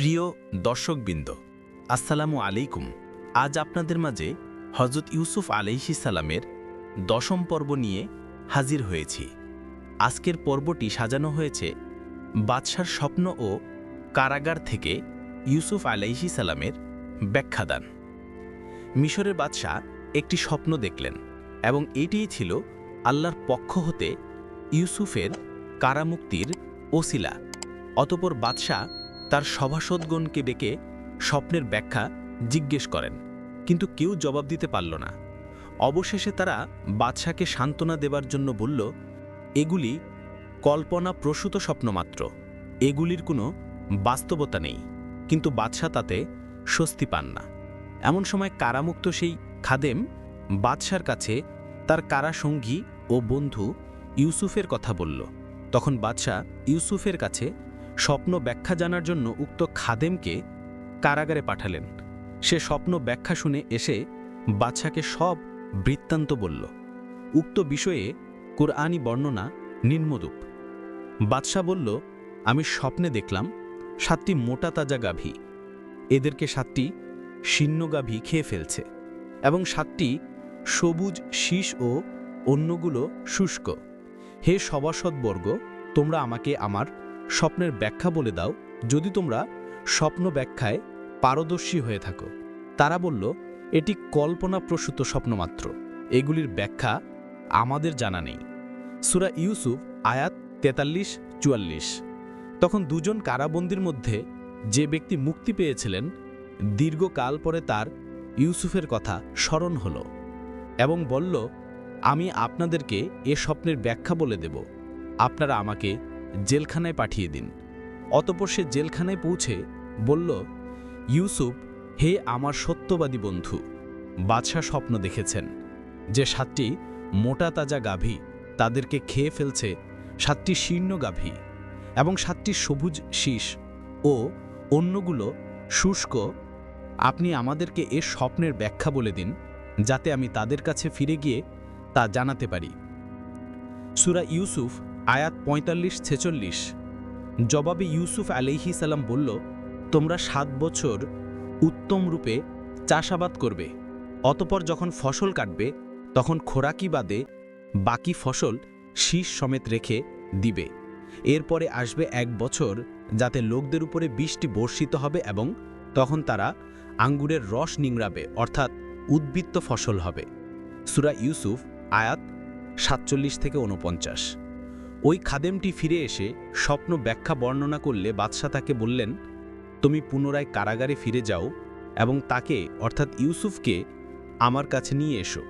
প্রিয় দর্শকবৃন্দ, আসসালামু আলাইকুম। আজ আপনাদের মাঝে হজরত ইউসুফ আলাইহি সালামের দশম পর্ব নিয়ে হাজির হয়েছি। আজকের পর্বটি সাজানো হয়েছে বাদশার স্বপ্ন ও কারাগার থেকে ইউসুফ আলাইহি সালামের ব্যাখ্যাদান। মিশরের বাদশাহ একটি স্বপ্ন দেখলেন এবং এটিই ছিল আল্লাহর পক্ষ হতে ইউসুফের কারামুক্তির ওসিলা। অতপর বাদশাহ তার সভাসদগণকে ডেকে স্বপ্নের ব্যাখ্যা জিজ্ঞেস করেন, কিন্তু কেউ জবাব দিতে পারল না। অবশেষে তারা বাদশাকে সান্ত্বনা দেবার জন্য বলল, এগুলি কল্পনা প্রসূত স্বপ্ন মাত্র। এগুলির কোনো বাস্তবতা নেই। কিন্তু বাদশাহ তাতে স্বস্তি পান না। এমন সময় কারামুক্ত সেই খাদেম বাদশার কাছে তার কারাসঙ্গী ও বন্ধু ইউসুফের কথা বলল। তখন বাদশাহ ইউসুফের কাছে স্বপ্ন ব্যাখ্যা জানার জন্য উক্ত খাদেমকে কারাগারে পাঠালেন। সে স্বপ্ন ব্যাখ্যা শুনে এসে বাদশাকে সব বৃত্তান্ত বলল। উক্ত বিষয়ে কোরআনি বর্ণনা নিম্নরূপ। বাদশাহ বলল, আমি স্বপ্নে দেখলাম সাতটি মোটা তাজা গাভী। এদেরকে সাতটি শীর্ণ গাভী খেয়ে ফেলছে এবং সাতটি সবুজ শীষ ও অন্যগুলো শুষ্ক। হে সভাসদবর্গ তোমরা আমাকে আমার স্বপ্নের ব্যাখ্যা বলে দাও, যদি তোমরা স্বপ্ন ব্যাখ্যায় পারদর্শী হয়ে থাকো। তারা বলল, এটি কল্পনাপ্রসূত স্বপ্নমাত্র এগুলির ব্যাখ্যা আমাদের জানা নেই। সুরা ইউসুফ, আয়াত তেতাল্লিশ, চুয়াল্লিশ। তখন দুজন কারাবন্দির মধ্যে যে ব্যক্তি মুক্তি পেয়েছিলেন, দীর্ঘকাল পরে তার ইউসুফের কথা স্মরণ হল এবং বলল, আমি আপনাদেরকে এ স্বপ্নের ব্যাখ্যা বলে দেব। আপনারা আমাকে জেলখানায় পাঠিয়ে দিন। অতপর সে জেলখানায় পৌঁছে বলল, ইউসুফ, হে আমার সত্যবাদী বন্ধু, বাদশাহ স্বপ্ন দেখেছেন। যে সাতটি মোটা তাজা গাভী তাদেরকে খেয়ে ফেলছে, সাতটি শীর্ণ গাভী এবং সাতটি সবুজ শীষ ও অন্যগুলো শুষ্ক, আপনি আমাদেরকে এ স্বপ্নের ব্যাখ্যা বলে দিন, যাতে আমি তাদের কাছে ফিরে গিয়ে তা জানাতে পারি। সুরা ইউসুফ আয়াত পঁয়তাল্লিশ ছেচল্লিশ। জবাবে ইউসুফ আলাইহি সালাম বলল, তোমরা সাত বছর উত্তম রূপে চাষাবাদ করবে, অতপর যখন ফসল কাটবে, তখন খোরাকি বাদে বাকি ফসল শীষ সমেত রেখে দিবে। এরপরে আসবে এক বছর যাতে লোকদের উপরে বৃষ্টি বর্ষিত হবে এবং তখন তারা আঙ্গুরের রস নিংড়াবে, অর্থাৎ উদ্বৃত্ত ফসল হবে। সুরা ইউসুফ, আয়াত সাতচল্লিশ থেকে উনপঞ্চাশ ওই খাদেমটি ফিরে এসে স্বপ্ন ব্যাখ্যা বর্ণনা করলে বাদশাহ তাকে বললেন, তুমি পুনরায় কারাগারে ফিরে যাও এবং তাকে, অর্থাৎ ইউসুফকে, আমার কাছে নিয়ে এসো।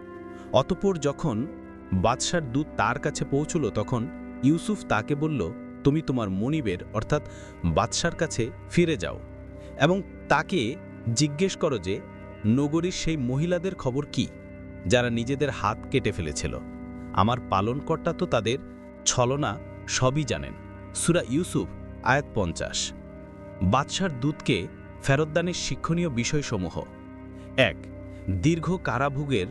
অতপর যখন বাদশার দূত তার কাছে পৌঁছল, তখন ইউসুফ তাকে বলল, তুমি তোমার মনিবের, অর্থাৎ বাদশার কাছে ফিরে যাও। এবং তাকে জিজ্ঞেস করো যে, নগরীর সেই মহিলাদের খবর কি, যারা নিজেদের হাত কেটে ফেলেছিল? আমার পালনকর্তা তো তাদের ছলনা সবই জানেন। সুরা ইউসুফ, আয়াত পঞ্চাশ। বাদশার দূতকে ফেরতদানের শিক্ষণীয় বিষয়সমূহ। এক, দীর্ঘ কারাভোগের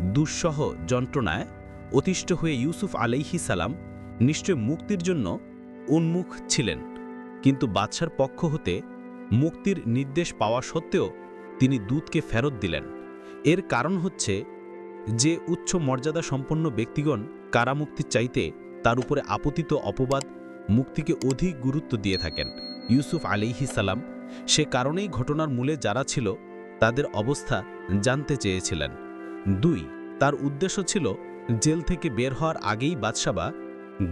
দুঃসহ যন্ত্রণায় অতিষ্ঠ হয়ে ইউসুফ আলাইহি সালাম নিশ্চয় মুক্তির জন্য উন্মুখ ছিলেন। কিন্তু বাদশার পক্ষ হতে মুক্তির নির্দেশ পাওয়া সত্ত্বেও তিনি দূতকে ফেরত দিলেন। এর কারণ হচ্ছে যে উচ্চ মর্যাদা সম্পন্ন ব্যক্তিগণ কারামুক্তির চাইতে তার উপরে আপতিত অপবাদ মুক্তিকে অধিক গুরুত্ব দিয়ে থাকেন। ইউসুফ আলিহি সালাম সে কারণেই ঘটনার মূলে যারা ছিল, তাদের অবস্থা জানতে চেয়েছিলেন। দুই, তার উদ্দেশ্য ছিল জেল থেকে বের হওয়ার আগেই বাদশাবা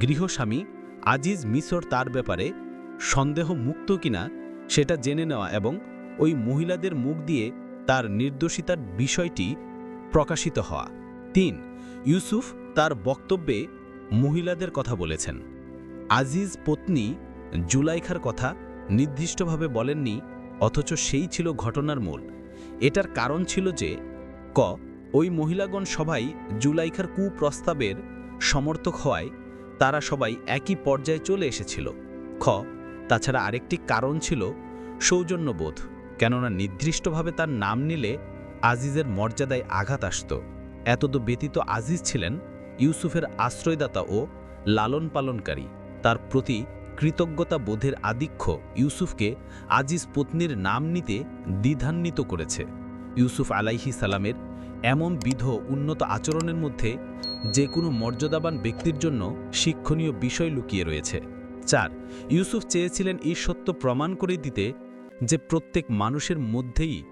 গৃহস্বামী আজিজ মিশর তার ব্যাপারে সন্দেহ মুক্ত কিনা সেটা জেনে নেওয়া এবং ওই মহিলাদের মুখ দিয়ে তার নির্দোষিতার বিষয়টি প্রকাশিত হওয়া। তিন, ইউসুফ তার বক্তব্যে মহিলাদের কথা বলেছেন। আজিজ পত্নী জুলাইখার কথা নির্দিষ্টভাবে বলেননি, অথচ সেই ছিল ঘটনার মূল। এটার কারণ ছিল যে, ক, ওই মহিলাগণ সবাই জুলাইখার কুপ্রস্তাবের সমর্থক হওয়ায় তারা সবাই একই পর্যায়ে চলে এসেছিল। খ, তাছাড়া আরেকটি কারণ ছিল সৌজন্যবোধ, কেননা নির্দিষ্টভাবে তার নাম নিলে আজিজের মর্যাদায় আঘাত আসত। এতদ ব্যতীত আজিজ ছিলেন ইউসুফের আশ্রয়দাতা ও লালন পালনকারী তার প্রতি কৃতজ্ঞতা বোধের আধিক্য ইউসুফকে আজিজ পত্নীর নাম নিতে দ্বিধান্বিত করেছে। ইউসুফ আলাইহি সালামের এমন বিধ উন্নত আচরণের মধ্যে যে কোনো মর্যাদাবান ব্যক্তির জন্য শিক্ষণীয় বিষয় লুকিয়ে রয়েছে। চার, ইউসুফ চেয়েছিলেন এই সত্য প্রমাণ করে দিতে যে প্রত্যেক মানুষের মধ্যেই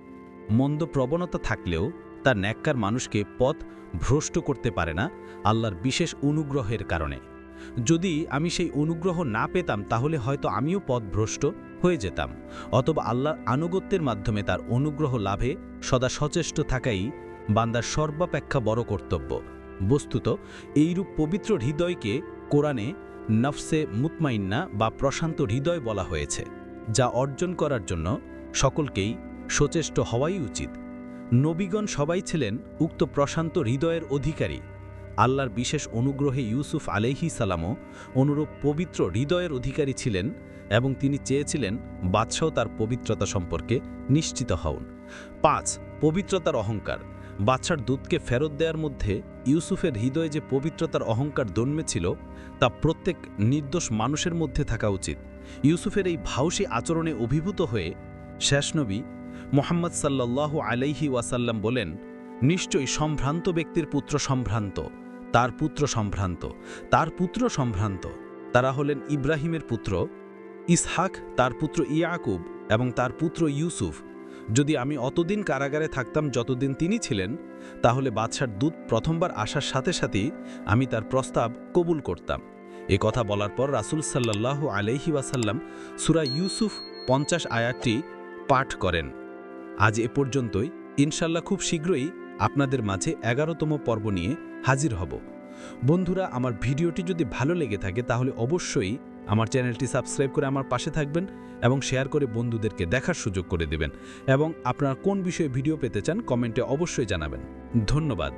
মন্দ প্রবণতা থাকলেও তা ন্যাক্কার মানুষকে পথ ভ্রষ্ট করতে পারে না আল্লাহর বিশেষ অনুগ্রহের কারণে। যদি আমি সেই অনুগ্রহ না পেতাম, তাহলে হয়তো আমিও পথভ্রষ্ট হয়ে যেতাম। অথবা আল্লাহর আনুগত্যের মাধ্যমে তার অনুগ্রহ লাভে সদা সচেষ্ট থাকাই বান্দার সর্বাপেক্ষা বড় কর্তব্য। বস্তুত, এইরূপ পবিত্র হৃদয়কে কোরআনে নফসে মুতমাইন্না বা প্রশান্ত হৃদয় বলা হয়েছে, যা অর্জন করার জন্য সকলকেই সচেষ্ট হওয়াই উচিত। নবীগণ সবাই ছিলেন উক্ত প্রশান্ত হৃদয়ের অধিকারী। আল্লাহর বিশেষ অনুগ্রহে ইউসুফ আলাইহি সালামও অনুরূপ পবিত্র হৃদয়ের অধিকারী ছিলেন এবং তিনি চেয়েছিলেন বাদশাহ তার পবিত্রতা সম্পর্কে নিশ্চিত হন পাঁচ, পবিত্রতার অহংকার। বাদশার দুধকে ফেরত দেওয়ার মধ্যে ইউসুফের হৃদয়ে যে পবিত্রতার অহংকার জন্মেছিল তা প্রত্যেক নির্দোষ মানুষের মধ্যে থাকা উচিত। ইউসুফের এই ভাউসী আচরণে অভিভূত হয়ে শেষ নবী মোহাম্মদ সাল্লাল্লাহু আলাইহি ওয়াসাল্লাম বলেন, নিশ্চয়ই সম্ভ্রান্ত ব্যক্তির পুত্র সম্ভ্রান্ত, তার পুত্র সম্ভ্রান্ত, তার পুত্র সম্ভ্রান্ত। তারা হলেন ইব্রাহিমের পুত্র, ইসহাক, তার পুত্র ইয়াকুব এবং তার পুত্র ইউসুফ। যদি আমি অতদিন কারাগারে থাকতাম যতদিন তিনি ছিলেন, তাহলে বাদশার দূত প্রথমবার আসার সাথে সাথেই আমি তার প্রস্তাব কবুল করতাম। এ কথা বলার পর রাসুল সাল্লাহ আলহি ওয়াসাল্লাম সুরা ইউসুফ পঞ্চাশ আয়াতটি পাঠ করেন। আজ এ পর্যন্তই। ইনশাল্লাহ খুব শীঘ্রই আপনাদের মাঝে এগারোতম পর্ব নিয়ে হাজির হব। বন্ধুরা, আমার ভিডিওটি যদি ভালো লেগে থাকে, তাহলে অবশ্যই আমার চ্যানেলটি সাবস্ক্রাইব করে আমার পাশে থাকবেন এবং শেয়ার করে বন্ধুদেরকে দেখার সুযোগ করে দেবেন। এবং আপনারা কোন বিষয়ে ভিডিও পেতে চান, কমেন্টে অবশ্যই জানাবেন। ধন্যবাদ।